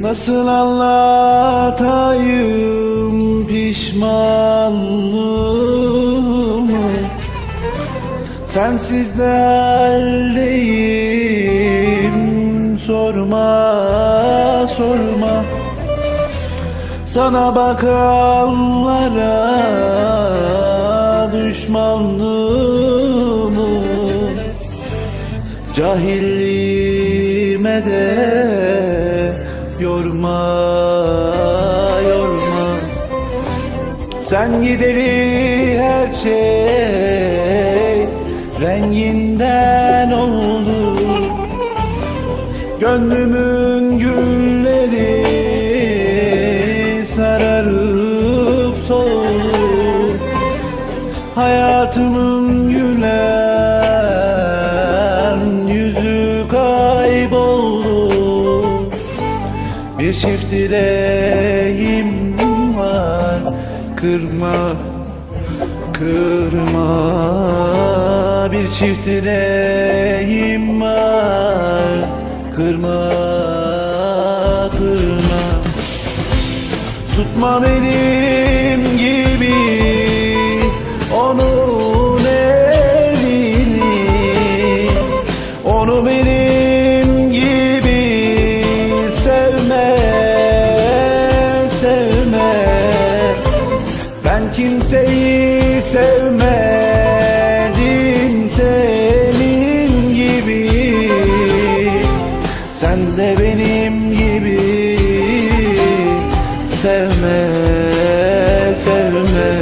Nasıl anlatayım pişmanlığımı? Sensiz de haldeyim Sorma sorma. Sana bakanlara düşmanlığımı Cahilliğime de yorma yorma. Sen gideri her şey renginden oldu. Gönlümün gülleri sararıp soldu. Hayatımın gülen kayboldu. Bir çift dileğim var. Kırma, kırma. Bir çift dileğim var. Kırma, kırma. Tutma benim kimseyi sevmedim senin gibi. Sen de benim gibi sevme, sevme.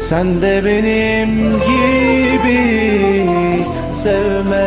Sen de benim gibi sevme,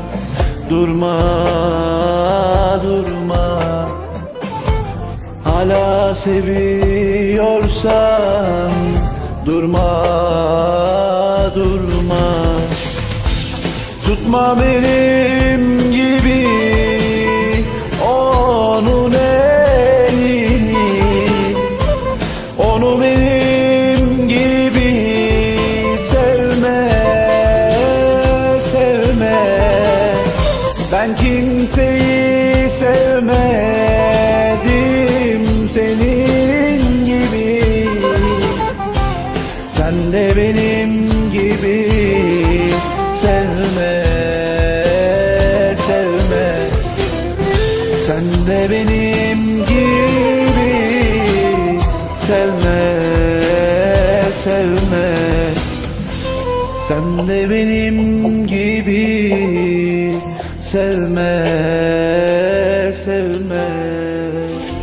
Durma, durma. Hala seviyorsan Durma, durma. Tutma benim sevmedim senin gibi. Sen de benim gibi sevme, sevme. Sen de benim gibi sevme, sevme. Sen de benim gibi sevme sevme.